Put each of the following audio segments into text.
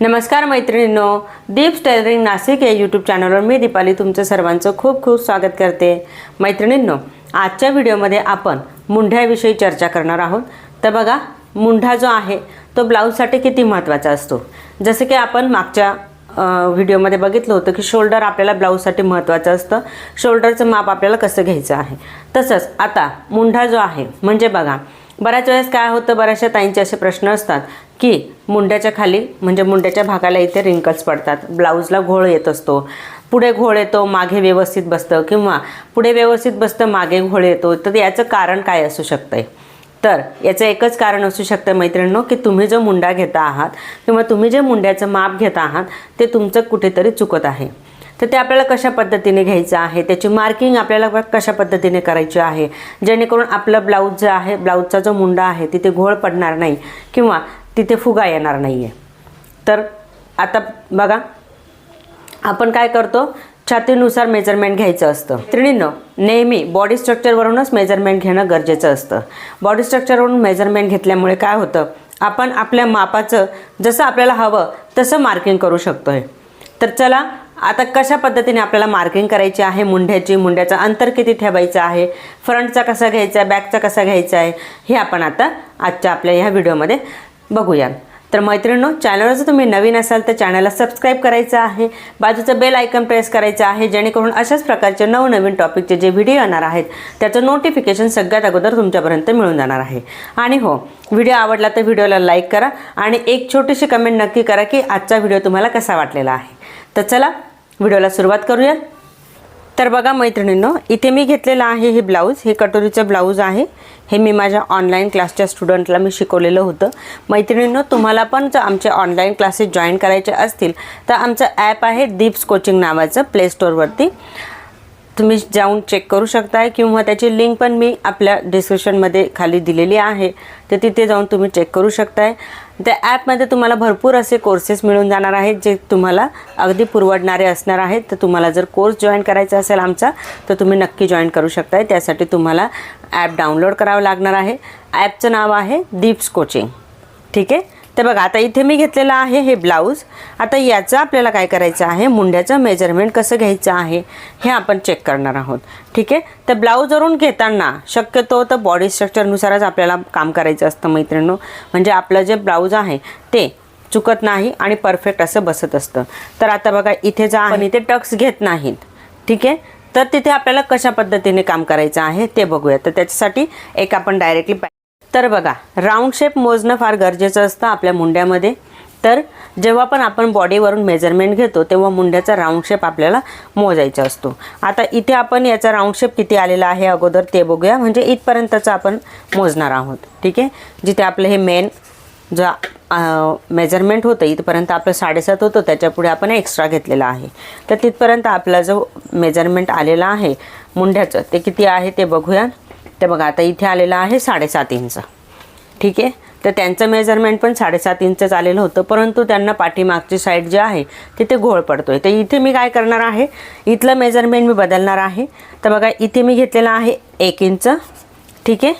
नमस्कार मैत्रिणींनो दीप टेलरिंग नाशिक या यूट्यूब चॅनलवर मी दीपाली तुमचं सर्वांचं खूप खूप स्वागत करते. मैत्रिणींनो आजच्या व्हिडिओमध्ये आपण मुंढ्याविषयी चर्चा करणार आहोत. तर बघा मुंढा जो आहे तो ब्लाऊजसाठी किती महत्त्वाचा असतो? जसं की आपण मागच्या व्हिडिओमध्ये बघितलं होतं की शोल्डर आपल्याला ब्लाऊजसाठी महत्त्वाचं असतं. शोल्डरचं माप आपल्याला कसं घ्यायचं आहे? तसंच आता मुंढा जो आहे म्हणजे बघा बऱ्याच वेळेस काय होतं बऱ्याचशा ताईंचे असे प्रश्न असतात. की मुंड्याच्या खाली म्हणजे मुंड्याच्या भागाला इथे रिंकल्स पडतात. ब्लाऊजला घोळ येत असतो. पुढे घोळ येतो मागे व्यवस्थित बसतं किंवा पुढे व्यवस्थित बसतं मागे घोळ येतो. तर याचं कारण काय असू शकतंय? तर याचं एकच कारण असू शकतं मैत्रिणींनो की तुम्ही जो मुंडा घेता आहात किंवा तुम्ही जे मुंड्याचं माप घेत आहात ते तुमचं कुठेतरी चुकत आहे. तर ते आपल्याला कशा पद्धतीने घ्यायचं आहे? त्याची मार्किंग आपल्याला कशा पद्धतीने करायची आहे? जेणेकरून आपलं ब्लाऊज जे आहे ब्लाऊजचा जो मुंडा आहे तिथे घोळ पडणार नाही. किंवा तिथे फुगा येणार नाही आहे तर आता बघा आपण काय करतो? छातीनुसार मेजरमेंट घ्यायचं असतं. त्रिणींनो नेहमी बॉडी स्ट्रक्चरवरूनच मेजरमेंट घेणं गरजेचं असतं. बॉडी स्ट्रक्चरवरून मेजरमेंट घेतल्यामुळे काय होतं? आपण आपल्या मापाचं जसं आपल्याला हवं तसं मार्किंग करू शकतो आहे तर चला आता कशा पद्धतीने आपल्याला मार्किंग करायची आहे? मुंढ्याची मुंड्याचं अंतर किती ठेवायचं आहे? फ्रंटचा कसा घ्यायचा आहे? बॅकचा कसा घ्यायचा आहे? हे आपण आता आजच्या आपल्या ह्या व्हिडिओमध्ये बघूया तर मैत्रिणींनो चॅनलवर जर तुम्ही नवीन असाल तर चॅनलला सबस्क्राईब करायचं आहे. बाजूचं बेल आयकन प्रेस करायचं आहे जेणेकरून अशाच प्रकारचे नवनवीन टॉपिकचे जे व्हिडिओ येणार आहेत त्याचं नोटिफिकेशन सगळ्यात अगोदर तुमच्यापर्यंत मिळून जाणार आहे. आणि हो व्हिडिओ आवडला तर व्हिडिओला लाईक करा आणि एक छोटीशी कमेंट नक्की करा की आजचा व्हिडिओ तुम्हाला कसा वाटलेला आहे. तर चला व्हिडिओला सुरुवात करूयात. तर बघा मैत्रिणींनो इथे मी घेतलेलं आहे हे ब्लाऊज हे कटोरीचं ब्लाऊज आहे. हे मी माझ्या ऑनलाईन क्लासच्या स्टुडंटला मी शिकवलेलं होतं. मैत्रिणींनो तुम्हाला पण जर आमचे ऑनलाईन क्लासेस जॉईन करायचे असतील तर आमचं ॲप आहे दीप्स कोचिंग नावाचं प्ले स्टोअरवरती तुम्ही जाऊन चेक करू शकताय किंवा त्याची लिंक पण मी आपल्या डिस्क्रिप्शनमध्ये खाली दिलेली आहे. तर तिथे जाऊन तुम्ही चेक करू शकताय. त्या ॲपमध्ये तुम्हाला भरपूर असे कोर्सेस मिळून जाणार आहेत जे तुम्हाला अगदी पुरवडणारे असणार आहेत. तर तुम्हाला जर कोर्स जॉईन करायचा असेल आमचा तर तुम्ही नक्की जॉईन करू शकताय. त्यासाठी तुम्हाला ॲप डाउनलोड करावं लागणार आहे. ॲपचं नाव आहे दीप्स कोचिंग ठीक आहे? तर बघा आता इथे मी घेतलेलं आहे हे ब्लाऊज. आता याचं आपल्याला काय करायचं आहे? मुंड्याचं मेजरमेंट कसं घ्यायचं आहे? हे आपण चेक करणार आहोत. ठीक आहे? तर ब्लाऊजवरून घेताना शक्यतो तर बॉडी स्ट्रक्चरनुसारच आपल्याला काम करायचं असतं मैत्रिणींनो. म्हणजे आपलं जे ब्लाऊज आहे ते चुकत नाही आणि परफेक्ट असं बसत असतं. तर आता बघा इथे जा आपण इथे टक्स घेत नाहीत. ठीक आहे? तर तिथे आपल्याला कशा पद्धतीने काम करायचं आहे ते बघूया. तर त्याच्यासाठी एक आपण डायरेक्टली तर बघा राऊंड शेप मोजणं फार गरजेचं असतं आपल्या मुंड्यामध्ये. तर जेव्हा पण आपण बॉडीवरून मेजरमेंट घेतो तेव्हा मुंड्याचा राऊंड शेप आपल्याला मोजायचा असतो. आता इथे आपण याचा राऊंड शेप किती आलेला आहे अगोदर ते बघूया. म्हणजे इथपर्यंतचं आपण मोजणार आहोत. ठीक आहे? जिथे आपलं हे मेन जो मेजरमेंट होतं इथपर्यंत आपलं साडेसात होतं त्याच्यापुढे आपण एक्स्ट्रा घेतलेला आहे. तर तिथपर्यंत आपला जो मेजरमेंट आलेला आहे मुंड्याचं ते किती आहे ते बघूया. ते बघा आता इथे आलेलं आहे साडेसात इंच. ठीक आहे? तर त्यांचं मेजरमेंट पण साडेसात इंचच आलेलं होतं परंतु त्यांना पाठीमागची साईड जी आहे तिथे घोळ पडतो आहे तर इथे मी काय करणार आहे? इथलं मेजरमेंट मी बदलणार आहे. तर बघा इथे मी घेतलेलं आहे एक इंच. ठीक आहे?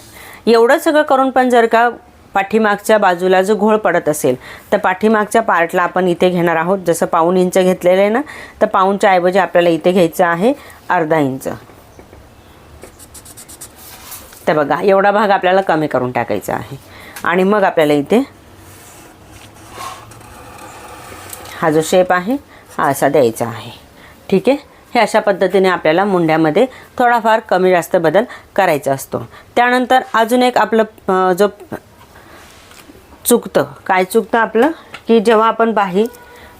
एवढं सगळं करून पण जर का पाठीमागच्या बाजूला जो घोळ पडत असेल तर पाठीमागच्या पार्टला आपण इथे घेणार आहोत. जसं पाऊन इंच घेतलेलं आहे ना तर पाऊनच्या ऐवजी आपल्याला इथे घ्यायचं आहे अर्धा इंच. तर बघा एवढा भाग आपल्याला कमी करून टाकायचा आहे. आणि मग आपल्याला इथे हा जो शेप आहे हा असा द्यायचा आहे. ठीक आहे? हे अशा पद्धतीने आपल्याला मुंड्यामध्ये थोडाफार कमी जास्त बदल करायचा असतो. त्यानंतर अजून एक आपलं जो चुकतं काय चुकतं आपलं? की जेव्हा आपण बाही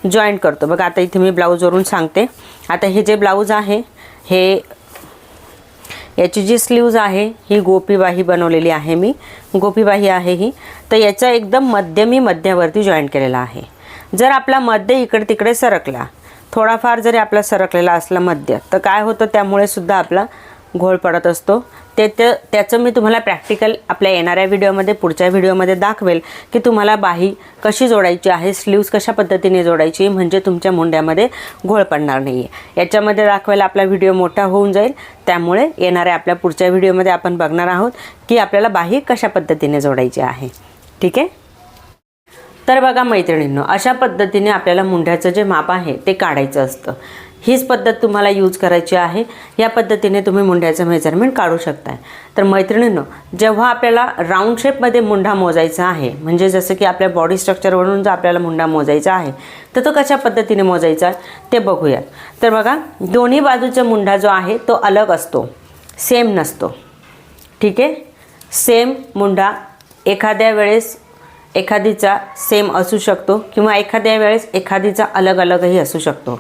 जॉईंट करतो. बघा आता इथे मी ब्लाऊजवरून सांगते. आता हे जे ब्लाऊज आहे हे याची जी स्लीव्ज आहे ही गोपीबाही बनवलेली आहे मी. गोपीबाही आहे ही. तर याचा एकदम मध्यमी मध्यावरती जॉईंट केलेला आहे. जर आपला मध्य इकडे तिकडे सरकला थोडाफार जरी आपला सरकलेला असला मध्य तर काय होतं त्यामुळे सुद्धा आपला घोळ पडत असतो. ते ते त्याचं मी तुम्हाला प्रॅक्टिकल आपल्या येणाऱ्या व्हिडिओमध्ये पुढच्या व्हिडिओमध्ये दाखवेल की तुम्हाला बाही कशी जोडायची आहे स्लीव्स कशा पद्धतीने जोडायची म्हणजे तुमच्या मुंड्यामध्ये घोळ पडणार नाही आहे याच्यामध्ये दाखवायला आपला व्हिडिओ मोठा होऊन जाईल. त्यामुळे येणाऱ्या आपल्या पुढच्या व्हिडिओमध्ये आपण बघणार आहोत की आपल्याला बाही कशा पद्धतीने जोडायची आहे. ठीक आहे? तर बघा मैत्रिणींनो अशा पद्धतीने आपल्याला मुंढ्याचं जे माप आहे ते काढायचं असतं. हीच पद्धत तुम्हाला यूज करायची आहे. या पद्धतीने तुम्ही मुंड्याचं मेजरमेंट काढू शकताय. तर मैत्रिणींनो जेव्हा आपल्याला राऊंड शेपमध्ये मुंडा मोजायचा आहे म्हणजे जसं की आपल्या बॉडी स्ट्रक्चरवरून जर आपल्याला मुंडा मोजायचा आहे तर तो कशा पद्धतीने मोजायचा ते बघूयात. तर बघा दोन्ही बाजूचा मुंडा जो आहे तो अलग असतो. सेम नसतो. ठीक आहे? सेम मुंडा एखाद्या वेळेस एखादीचा सेम असू शकतो किंवा एखाद्या वेळेस एखादीचा अलग अलगही असू शकतो.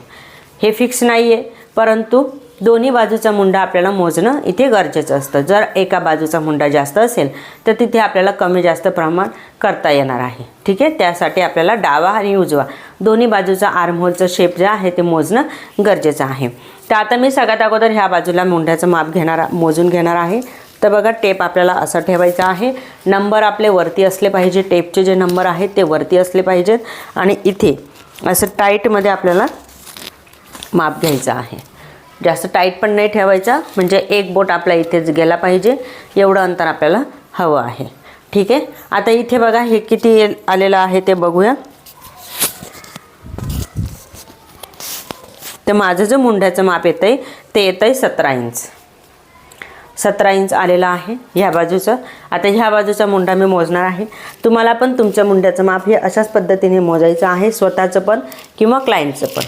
हे फिक्स नाही आहे परंतु दोन्ही बाजूचा मुंडा आपल्याला मोजणं इथे गरजेचं असतं. जर एका बाजूचा मुंडा जास्त असेल तर तिथे आपल्याला कमी जास्त प्रमाण करता येणार आहे. ठीक आहे? त्यासाठी आपल्याला डावा आणि उजवा. दोन्ही बाजूचा आर्महोलचं शेप जे आहे ते मोजणं गरजेचं आहे. तर आता मी सगळ्यात अगोदर ह्या बाजूला मुंड्याचं माप घेणार मोजून घेणार आहे. तर बघा टेप आपल्याला असं ठेवायचा आहे. नंबर आपले वरती असले पाहिजे टेपचे जे नंबर आहेत ते वरती असले पाहिजेत. आणि इथे असं टाईटमध्ये आपल्याला माप घ्यायचा आहे. जास्त टाईट पण नाही ठेवायचा म्हणजे एक बोट आपला इथेच गेला पाहिजे एवढं अंतर आपल्याला हवं आहे. ठीक आहे? आता इथे बघा हे किती आलेलं आहे ते बघूया. तर माझं जे मुंड्याचं माप येतं आहे ते येतं आहे सतरा इंच सतरा इंच आलेलं आहे ह्या बाजूचं. आता ह्या बाजूचा मुंडा मी मोजणार आहे. तुम्हाला पण तुमच्या मुंड्याचं माप हे अशाच पद्धतीने मोजायचं आहे स्वतःचं पण किंवा क्लायंटचं पण.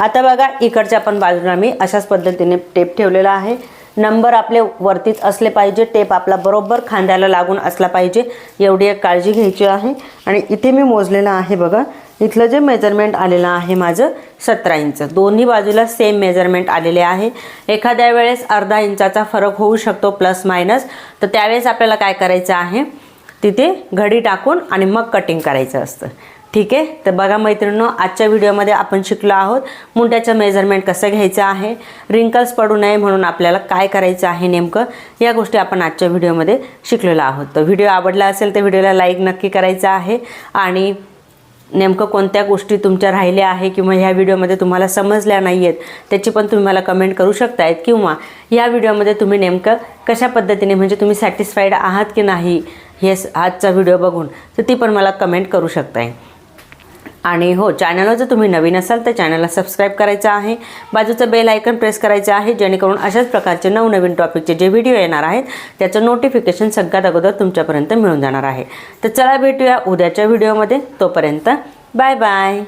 आता बघा इकडच्या पण बाजूला मी अशाच पद्धतीने टेप ठेवलेला आहे. नंबर आपले वरतीच असले पाहिजे. टेप आपला बरोबर खांद्याला लागून असला पाहिजे. एवढी एक काळजी घ्यायची आहे. आणि इथे मी मोजलेलं आहे बघा. इथलं जे मेजरमेंट आलेलं आहे माझं सतरा इंच. दोन्ही बाजूला सेम मेजरमेंट आलेले आहे. एखाद्या वेळेस अर्धा इंचाचा फरक होऊ शकतो प्लस मायनस तर त्यावेळेस आपल्याला काय करायचं आहे? तिथे घडी टाकून आणि मग कटिंग करायचं असतं. ठीक आहे? तर बघा मैत्रिणींनो आजच्या व्हिडिओमध्ये आपण शिकलो आहोत मुंड्याचं मेजरमेंट कसं घ्यायचं आहे रिंकल्स पडू नये म्हणून आपल्याला काय करायचं आहे नेमकं या गोष्टी आपण आजच्या व्हिडिओमध्ये शिकलेलो आहोत. तर व्हिडिओ आवडला असेल तर व्हिडिओला लाईक नक्की करायचा आहे आणि नेमकं कोणत्या गोष्टी तुमच्या राहिल्या आहे किंवा ह्या व्हिडिओमध्ये तुम्हाला समजल्या नाही आहेत त्याची पण तुम्ही मला कमेंट करू शकतायत किंवा या व्हिडिओमध्ये तुम्ही नेमकं कशा पद्धतीने म्हणजे तुम्ही सॅटिस्फाईड आहात की नाही हे आजचा व्हिडिओ बघून तर ती पण मला कमेंट करू शकताय. आणि हो चॅनलवर जर तुम्ही नवीन असाल तर चॅनलला सबस्क्राईब करायचं आहे. बाजूचं बेल आयकन प्रेस करायचं आहे जेणेकरून अशाच प्रकारचे नवनवीन टॉपिकचे जे व्हिडिओ येणार आहेत त्याचं नोटिफिकेशन सगळ्यात अगोदर तुमच्यापर्यंत मिळून जाणार आहे. तर चला भेटूया उद्याच्या व्हिडिओमध्ये तोपर्यंत बाय बाय